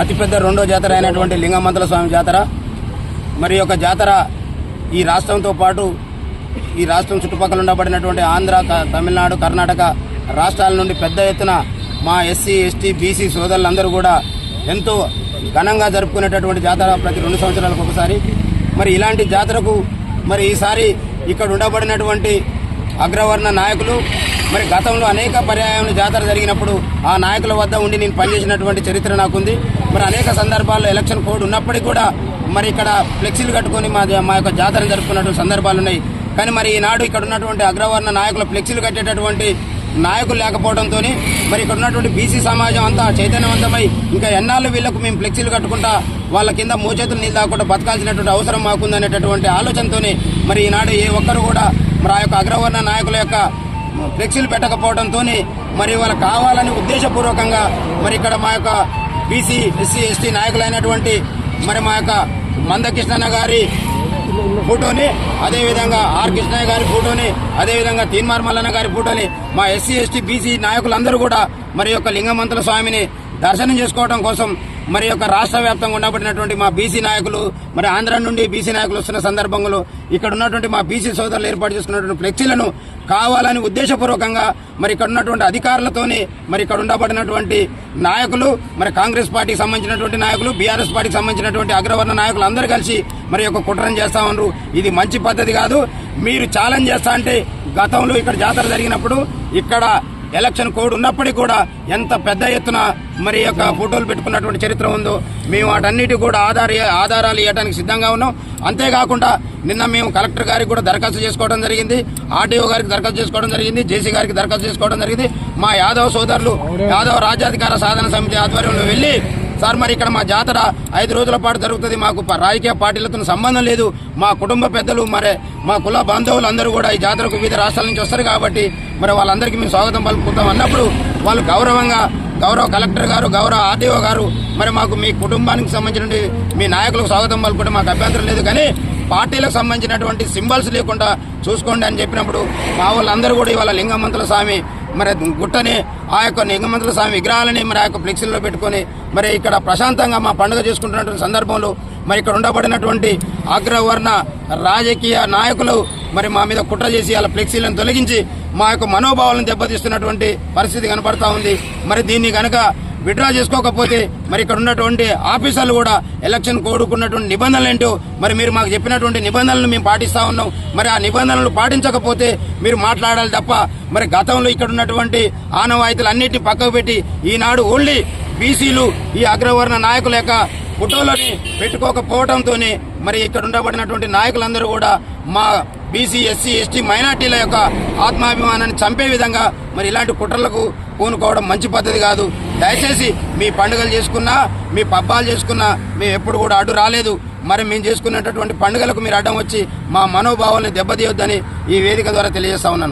అతిపెద్ద రెండో జాతర అయినటువంటి లింగమంతల స్వామి జాతర మరి యొక్క జాతర ఈ రాష్ట్రంతో పాటు ఈ రాష్ట్రం చుట్టుపక్కల ఉండబడినటువంటి ఆంధ్ర తమిళనాడు కర్ణాటక రాష్ట్రాల నుండి పెద్ద ఎత్తున మా ఎస్సీ ఎస్టీ బీసీ సోదరులందరూ కూడా ఎంతో ఘనంగా జరుపుకునేటటువంటి జాతర ప్రతి రెండు సంవత్సరాలకు ఒకసారి. మరి ఇలాంటి జాతరకు మరి ఈసారి ఇక్కడ ఉండబడినటువంటి అగ్రవర్ణ నాయకులు మరి గతంలో అనేక పర్యాయములు జాతర జరిగినప్పుడు ఆ నాయకుల వద్ద ఉండి నేను పనిచేసినటువంటి చరిత్ర నాకుంది. మరి అనేక సందర్భాల్లో ఎలక్షన్ కోడ్ ఉన్నప్పటికీ కూడా మరి ఇక్కడ ఫ్లెక్సీలు కట్టుకొని మా మా యొక్క జాతర జరుపుకున్నటువంటి సందర్భాలు ఉన్నాయి. కానీ మరి ఈనాడు ఇక్కడ ఉన్నటువంటి అగ్రవర్ణ నాయకుల ఫ్లెక్సీలు కట్టేటటువంటి నాయకులు లేకపోవడంతో మరి ఇక్కడ ఉన్నటువంటి బీసీ సమాజం అంతా చైతన్యవంతమై ఇంకా ఎన్నాళ్ళు వీళ్ళకు మేము ఫ్లెక్సీలు కట్టుకుంటా వాళ్ళ కింద మోచేతులు నీళ్ళు దాకుండా బతకాల్సినటువంటి అవసరం మాకుందనేటటువంటి ఆలోచనతోనే మరి ఈనాడు ఏ ఒక్కరు కూడా మరి ఆ యొక్క అగ్రవర్ణ నాయకుల యొక్క ఫ్లెక్సీలు పెట్టకపోవడంతో మరి వాళ్ళకి కావాలని ఉద్దేశపూర్వకంగా మరి ఇక్కడ మా యొక్క బీసీ ఎస్సీ ఎస్టీ నాయకులైనటువంటి మరి మా యొక్క మందకృష్ణన్న గారి ఫోటోని అదేవిధంగా ఆర్ కృష్ణయ్య గారి ఫోటోని అదేవిధంగా తీన్మార్ మల్లన్న గారి ఫోటోని మా ఎస్సీ ఎస్టీ బీసీ నాయకులందరూ కూడా మరి యొక్క లింగమంతుల స్వామిని దర్శనం చేసుకోవడం కోసం మరి యొక్క రాష్ట్ర వ్యాప్తంగా ఉండబడినటువంటి మా బీసీ నాయకులు మరి ఆంధ్ర నుండి బీసీ నాయకులు వస్తున్న సందర్భంలో ఇక్కడ ఉన్నటువంటి మా బీసీ సోదరులు ఏర్పాటు చేసుకున్నటువంటి ఫ్లెక్సీలను కావాలని ఉద్దేశపూర్వకంగా మరి ఇక్కడ ఉన్నటువంటి అధికారులతోని మరి ఇక్కడ ఉండబడినటువంటి నాయకులు మరి కాంగ్రెస్ పార్టీకి సంబంధించినటువంటి నాయకులు బీఆర్ఎస్ పార్టీకి సంబంధించినటువంటి అగ్రవర్ణ నాయకులు అందరూ కలిసి మరి యొక్క కుట్రం చేస్తా ఉన్నారు. ఇది మంచి పద్ధతి కాదు. మీరు ఛాలెంజ్ చేస్తా అంటే గతంలో ఇక్కడ జాతర జరిగినప్పుడు ఇక్కడ ఎలక్షన్ కోడ్ ఉన్నప్పటికీ కూడా ఎంత పెద్ద ఎత్తున మరి యొక్క ఫోటోలు పెట్టుకున్నటువంటి చరిత్ర ఉందో మేము వాటన్నిటి కూడా ఆధార ఆధారాలు ఇవ్వడానికి సిద్ధంగా ఉన్నాం. అంతేకాకుండా నిన్న మేము కలెక్టర్ గారికి కూడా దరఖాస్తు చేసుకోవడం జరిగింది ఆర్డీఓ గారికి దరఖాస్తు చేసుకోవడం జరిగింది జేసీ గారికి దరఖాస్తు చేసుకోవడం జరిగింది. మా యాదవ్ సోదరులు యాదవ్ రాజ్యాధికార సాధన సమితి ఆధ్వర్యంలో వెళ్ళి సార్ మరి ఇక్కడ మా జాతర ఐదు రోజుల పాటు జరుగుతుంది. మాకు రాజకీయ పార్టీలతో సంబంధం లేదు. మా కుటుంబ పెద్దలు మరి మా కుల బాంధవులు అందరూ కూడా ఈ జాతరకు వివిధ రాష్ట్రాల నుంచి వస్తారు కాబట్టి మరి వాళ్ళందరికీ మేము స్వాగతం పలుకుతాం అన్నప్పుడు వాళ్ళు గౌరవంగా గౌరవ కలెక్టర్ గారు గౌరవ ఆర్డీఓ గారు మరి మాకు మీ కుటుంబానికి సంబంధించిన మీ నాయకులకు స్వాగతం పలుకుంటే మాకు అభ్యంతరం లేదు. కానీ పార్టీలకు సంబంధించినటువంటి సింబల్స్ లేకుండా చూసుకోండి అని చెప్పినప్పుడు మా వాళ్ళందరూ కూడా ఇవాళ లింగమంతుల స్వామి మరి గుట్టని ఆ యొక్క నిగమంతుల స్వామి విగ్రహాలని మరి ఆ యొక్క ఫ్లెక్సీల్లో పెట్టుకొని మరి ఇక్కడ ప్రశాంతంగా మా పండుగ చేసుకుంటున్నటువంటి సందర్భంలో మరి ఇక్కడ ఉండబడినటువంటి అగ్రవర్ణ రాజకీయ నాయకులు మరి మా మీద కుట్ర చేసి వాళ్ళ ఫ్లెక్సీలను తొలగించి మా యొక్క మనోభావాలను దెబ్బతీస్తున్నటువంటి పరిస్థితి కనపడతా ఉంది. మరి దీన్ని కనుక విడ్రా చేసుకోకపోతే మరి ఇక్కడ ఉన్నటువంటి ఆఫీసర్లు కూడా ఎలక్షన్ కోడుకున్నటువంటి నిబంధనలు ఏంటో మరి మీరు మాకు చెప్పినటువంటి నిబంధనలు మేము పాటిస్తా ఉన్నాం. మరి ఆ నిబంధనలు పాటించకపోతే మీరు మాట్లాడాలి తప్ప మరి గతంలో ఇక్కడ ఉన్నటువంటి ఆనవాయితీలు అన్నింటినీ పక్కకు పెట్టి ఈనాడు ఓన్లీ బీసీలు ఈ అగ్రవర్ణ నాయకుల యొక్క ఫోటోలని పెట్టుకోకపోవడంతో మరి ఇక్కడ ఉండబడినటువంటి నాయకులందరూ కూడా మా బీసీ ఎస్సీ ఎస్టీ మైనార్టీల యొక్క ఆత్మాభిమానాన్ని చంపే విధంగా మరి ఇలాంటి కుట్రలకు పూనుకోవడం మంచి పద్ధతి కాదు. దయచేసి మీ పండుగలు చేసుకున్నా మీ పబ్బాలు చేసుకున్నా మేము ఎప్పుడు కూడా అడ్డు రాలేదు. మరి మేము చేసుకునేటటువంటి పండుగలకు మీరు అడ్డం వచ్చి మా మనోభావాలను దెబ్బతీయొద్దని ఈ వేదిక ద్వారా తెలియజేస్తా ఉన్నాను.